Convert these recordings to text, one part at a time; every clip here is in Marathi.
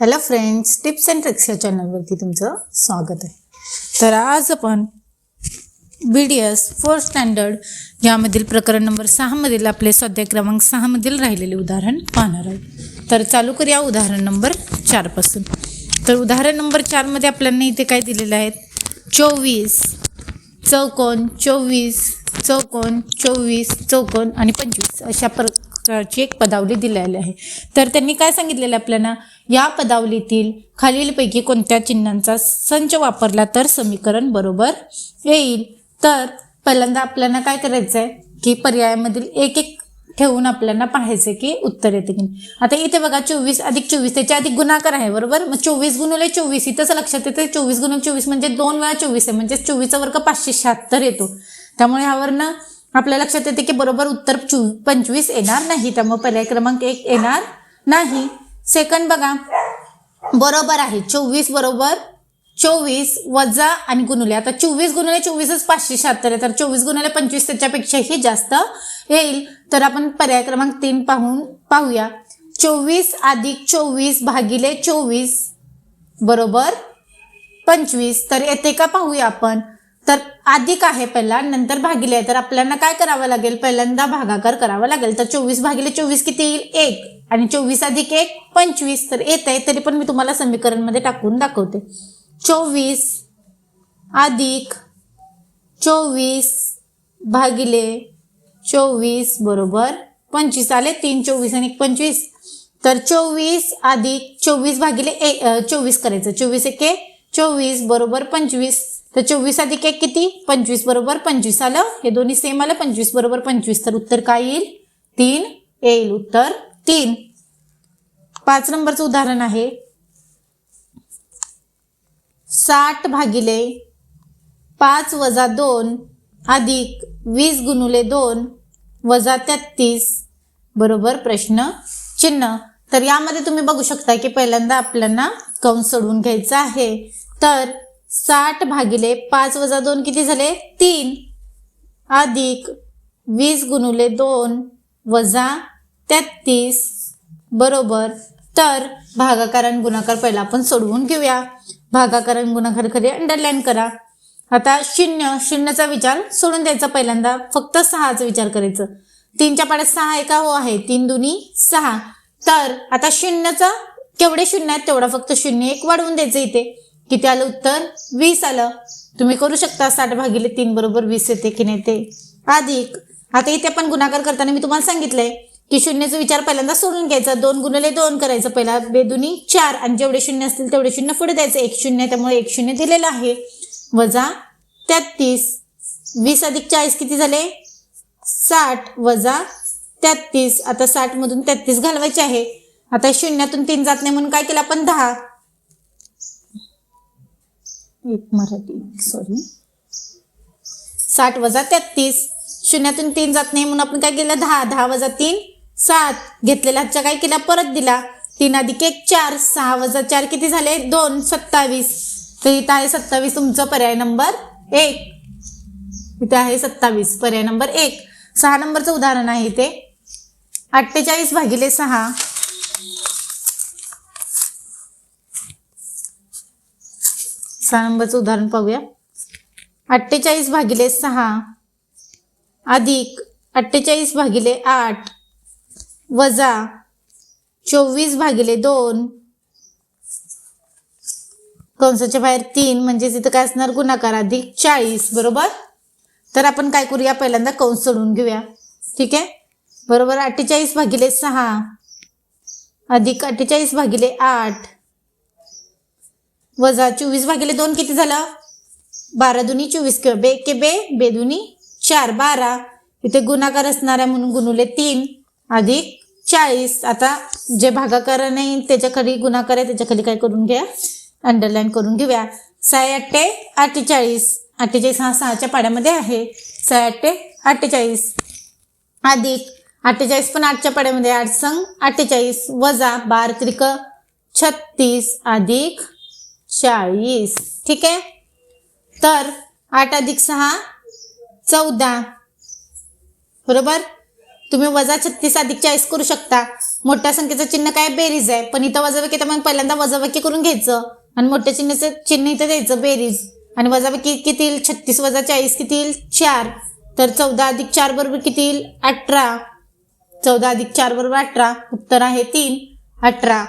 Hello friends tips and tricks या चॅनलवरती तुमचं स्वागत आहे. तर आज आपण B D S fourth standard यामधील प्रकरण नंबर सहामधील आपले स्वाध्याय क्रमांक सहामधील राहिलेले उदाहरण पाहणार आहोत. तर चालू करूया उदाहरण नंबर चारपासून तर उदाहरण नंबर चारमध्ये आपल्याला इथे काय दिलेलं आहे? चोवीस चौकोन चोवीस चौकोन चोवीस चौकोन आणि पंचवीस अशा प्रकारची एक पदावली दिलेली आहे. तर त्यांनी काय सांगितलेलं आहे आपल्याला? या पदावलीतील खालीलपैकी कोणत्या चिन्हांचा संच वापरला तर समीकरण बरोबर येईल. तर पहिल्यांदा आपल्याला काय करायचं आहे की पर्यायामधील एक एक ठेवून आपल्याला पाहायचं की उत्तर येते की नाही. आता इथे बघा चोवीस अधिक चोवीस त्याच्या अधिक गुणाकार आहे बरोबर? मग चोवीस गुणुले चोवीस इथंच लक्षात येते चोवीस गुणुले चोवीस म्हणजे दोन वेळा चोवीस आहे म्हणजे चोवीसचा वर्ग पाचशे शहात्तर येतो. त्यामुळे ह्यावरनं आपल्या लक्षात येते की बरोबर उत्तर पंचवीस येणार नाही. त्यामुळे पर्याय क्रमांक एक येणार नाही. सेकंड बघा. बरोबर आहे. चोवीस बरोबर. चोवीस वजा आणि गुणुले. आता चोवीस गुणुले चोवीसच पाचशे शहात्तर आहे. तर चोवीस गुणुले पंचवीस त्याच्यापेक्षाही जास्त येईल. तर आपण पर्याय क्रमांक तीन पाहून पाहूया. चोवीस अधिक चोवीस भागिले चोवीस बरोबर पंचवीस. तर येते का पाहूया आपण? तर अधिक आहे पहिला नंतर भागिले आहे. तर आपल्याला काय करावं लागेल? पहिल्यांदा भागाकार करावा लागेल. तर चोवीस भागिले चोवीस किती येईल? एक. आणि चोवीस अधिक एक पंचवीस. तर येत आहे तरी पण मी तुम्हाला समीकरणमध्ये टाकून दाखवते. चोवीस अधिक चोवीस भागिले चोवीस बरोबर पंचवीस. आले तीन चोवीस आणि एक पंचवीस. तर चोवीस अधिक चोवीस भागिले ए चोवीस करायचं. चोवीस एके चोवीस बरोबर पंचवीस. तर चोवीस अधिक एक किती? पंचवीस बरोबर पंचवीस आलं. हे दोन्ही सेम आलं. पंचवीस बरोबर पंचवीस तर उत्तर काय येईल? तीन. येईल उत्तर तीन. पाच नंबरचं उदाहरण आहे. साठ भागिले पाच वजा दोन अधिक वीस गुणुले दोन वजा तेहतीस. बरोबर प्रश्न चिन्ह. तर यामध्ये तुम्ही बघू शकता की पहिल्यांदा आपल्याला कंस सोडवून घ्यायचं आहे. तर साठ भागिले पाच वजा दोन किती झाले? तीन. अधिक वीस गुणुले दोन वजा तेहतीस. बरोबर. तर भागाकारण गुणाकार पहिला आपण सोडवून घेऊया. भागाकारण गुणाकार खरी अंडरलाईन करा. आता शून्य शून्यचा विचार सोडून द्यायचा पहिल्यांदा. फक्त सहाचा विचार करायचं. तीनच्या पाड्यात सहा एका हो आहे. तीन दुनी सहा. तर आता शून्यचा केवढे शून्य आहेत तेवढा फक्त शून्य एक वाढवून द्यायचं इथे. किती आलं उत्तर वीस आलं. तुम्ही करू शकता साठ भागिले तीन बरोबर वीस येते की नाही ते. अधिक. आता इथे पण गुणाकार करताना मी तुम्हाला सांगितलंय की शून्याचा विचार पहिल्यांदा सोडून घ्यायचा. दोन गुणले दोन करायचं. पहिला बेदुनी चार. आणि जेवढे शून्य असतील तेवढे शून्य पुढे द्यायचं. एक शून्य त्यामुळे एक शून्य दिलेलं आहे. वजा तेहतीस. वीस अधिक चाळीस किती झाले? साठ. वजा तेहतीस. आता साठमधून तेहतीस घालवायचे आहे. आता शून्यातून तीन जात नाही म्हणून काय केलं आपण? दहा. एक मराठी सॉरी साठ वजा तेहतीस. शून्यातून तीन जात नाही म्हणून आपण काय केलं? दहा. दहा वजा तीन सात. घेतलेला हातच्या काय केला? परत दिला. तीन अधिक एक चार. सहा वजा चार किती झाले? दोन. सत्तावीस. तर इथं आहे सत्तावीस तुमचं पर्याय नंबर एक. इथे आहे सत्तावीस. पर्याय नंबर एक. सहा नंबरचं उदाहरण आहे ते अठ्ठेचाळीस भागिले सहा. सहा नंबरचं उदाहरण पाहूया. अठ्ठेचाळीस भागिले सहा अधिक अठ्ठेचाळीस भागिले आठ वजा चोवीस भागिले दोन. कंसाच्या बाहेर तीन म्हणजेच इथं काय असणार? गुणाकार अधिक चाळीस बरोबर? तर आपण काय करूया? पहिल्यांदा कंस सोडून घेऊया. ठीक आहे? बरोबर अठ्ठेचाळीस भागिले सहा अधिक अठ्ठेचाळीस भागिले आठ वजा चोवीस भागिले दोन किती झालं? बारा दुनी चोवीस किंवा बे के बे बेदुनी चार बारा. इथे गुणाकार असणार आहे म्हणून गुणुले तीन अधिक चाळीस. आता जे भागाकार नाही त्याच्याखाली गुणाकार आहे त्याच्याखाली काय करून घ्या? अंडरलाईन करून घेऊया. साय अठ्ठे अठ्ठेचाळीस अठ्ठेचाळीस हा सहाच्या पाड्यामध्ये आहे. साय अठ्ठे अठ्ठेचाळीस अधिक अठ्ठेचाळीस पण आठच्या पाड्यामध्ये आठ संग अठ्ठेचाळीस वजा बार त्रिक छत्तीस. अधिक चाळीस. ठीक आहे? तर आठ अधिक सहा चौदा. बरोबर? तुम्ही वजा छत्तीस अधिक चाळीस करू शकता. मोठ्या संख्येचं चिन्ह काय? बेरीज आहे. पण इथं वजाबाकी तर मग पहिल्यांदा वजाबाकी करून घ्यायचं. आणि मोठ्या चिन्हाचं चिन्ह इथं द्यायचं बेरीज. आणि वजाबाकी किती येईल? छत्तीस वजा चाळीस किती येईल? चार. तर चौदा अधिक चार बरोबर किती येईल? अठरा. चौदा अधिक चार बरोबर अठरा. उत्तर आहे तीन. अठरा.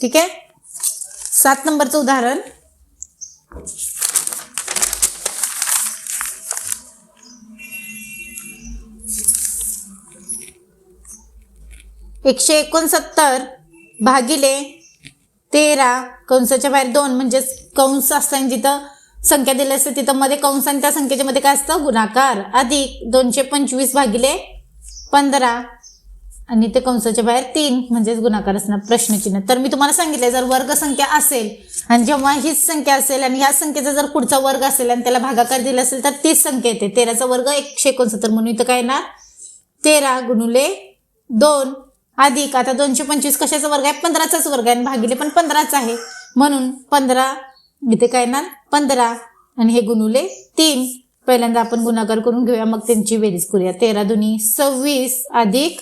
ठीक आहे? सात नंबरचं उदाहरण. एकशे एकोणसत्तर भागिले तेरा. कंसाच्या बाहेर दोन म्हणजेच कंस असताना जिथं संख्या दिली असते तिथं मध्ये कंस आणि त्या संख्येच्या मध्ये काय असतं? गुणाकार. अधिक दोनशे पंचवीस भागिले पंधरा. आणि ते कंसाच्या बाहेर तीन म्हणजेच गुणाकार असणार प्रश्नचिन्ह तर मी तुम्हाला सांगितलं जर वर्ग संख्या असेल आणि जेव्हा हीच संख्या असेल आणि ह्या संख्येचा जर पुढचा वर्ग असेल आणि त्याला भागाकार दिला असेल तर तीच संख्या येते. तेराचा वर्ग एकशे एकोणसत्तर म्हणून इथं काय येणार? तेरा गुणुले दोन अधिक आता दोनशे पंचवीस कशाचा वर्ग आहे? पंधराचाच वर्ग आहे आणि भागिले पण पंधराच आहे. म्हणून पंधरा इथे काय येणार? पंधरा आणि हे गुणुले तीन. पहिल्यांदा आपण गुणाकार करून घेऊया मग त्यांची बेरीज करूया. तेरा दोन्ही सव्वीस अधिक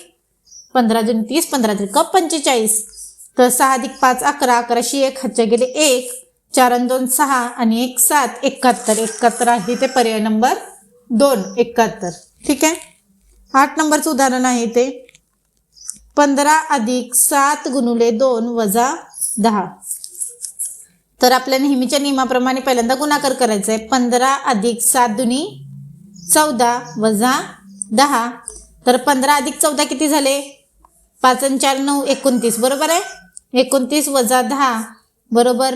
पंधरा दोन तीस पंधरा त्रिक पंचेचाळीस. तर सहा अधिक पाच अकरा अकराशे एक हातच्या गेले एक. चार आणि दोन सहा आणि एक सात. एकाहत्तर एकाहत्तर आहे ते पर्याय नंबर दोन एकाहत्तर. ठीक आहे? आठ नंबरचं उदाहरण आहे ते. पंधरा अधिक सात गुणुले दोन वजा दहा. तर आपल्या नेहमीच्या नियमाप्रमाणे पहिल्यांदा गुणाकार करायचा आहे. पंधरा अधिक सात दुनी चौदा वजा दहा. तर पंधरा अधिक चौदा किती झाले? पाच आणि चार नऊ एकोणतीस. बरोबर आहे? एकोणतीस वजा दहा बरोबर?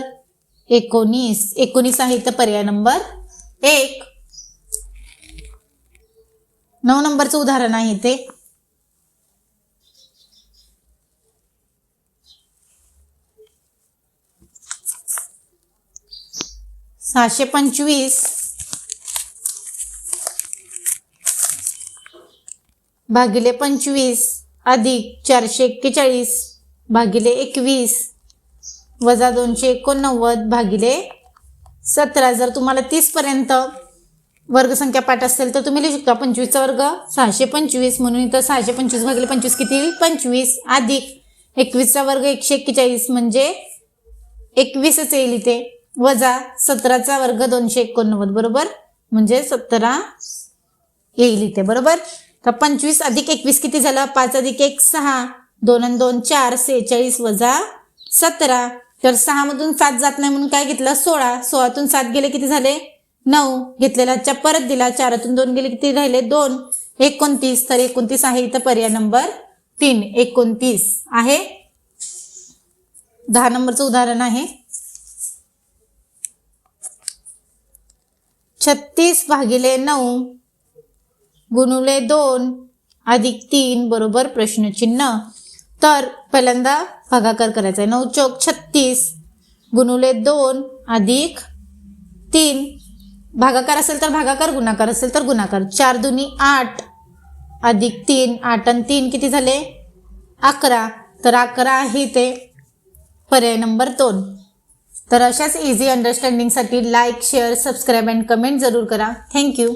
एकोणीस. एकोणीस आहे तर पर्याय नंबर एक. नऊ नंबरचं उदाहरण आहे ते सहाशे पंचवीस. भागिले पंचवीस. अधिक चारशे एक्केचाळीस भागिले एकवीस वजा दोनशे एकोणनव्वद भागिले सतरा. जर तुम्हाला तीसपर्यंत वर्गसंख्या पाठ असेल तर तुम्ही लिहू शकता पंचवीसचा वर्ग सहाशे पंचवीस म्हणून इथं सहाशे पंचवीस भागिले पंचवीस किती येईल? पंचवीस. अधिक एकवीसचा वर्ग एकशे एक्केचाळीस म्हणजे एकवीसच येईल इथे. वजा सतराचा वर्ग दोनशे एकोणनव्वद बरोबर? म्हणजे सतरा येईल इथे बरोबर? तर पंचवीस अधिक एकवीस किती झालं? पाच अधिक एक सहा. दोन आणि दोन चार. सेहेचाळीस वजा सतरा. तर सहा मधून सात जात नाही म्हणून काय घेतलं? सोळा. सोळातून सात गेले किती झाले? नऊ. घेतलेला च्या परत दिला. चारातून दोन गेले किती राहिले? दोन. एकोणतीस. तर एकोणतीस आहे इथं पर्याय नंबर तीन. एकोणतीस आहे. दहा नंबरचं उदाहरण आहे. छत्तीस भागिले नऊ. गुणुले दोन अधिक तीन बरोबर प्रश्नचिन्ह. तर पहिल्यांदा भागाकार करायचा आहे नऊ चौक छत्तीस. गुणुले दोन अधिक तीन. भागाकार असेल तर भागाकार गुणाकार असेल तर गुणाकार. चार दुनी आठ अधिक तीन आठ आणि तीन किती झाले? अकरा. तर अकरा आहे ते पर्याय नंबर दोन. तर अशाच easy अंडरस्टँडिंगसाठी like share subscribe and comment जरूर करा. Thank you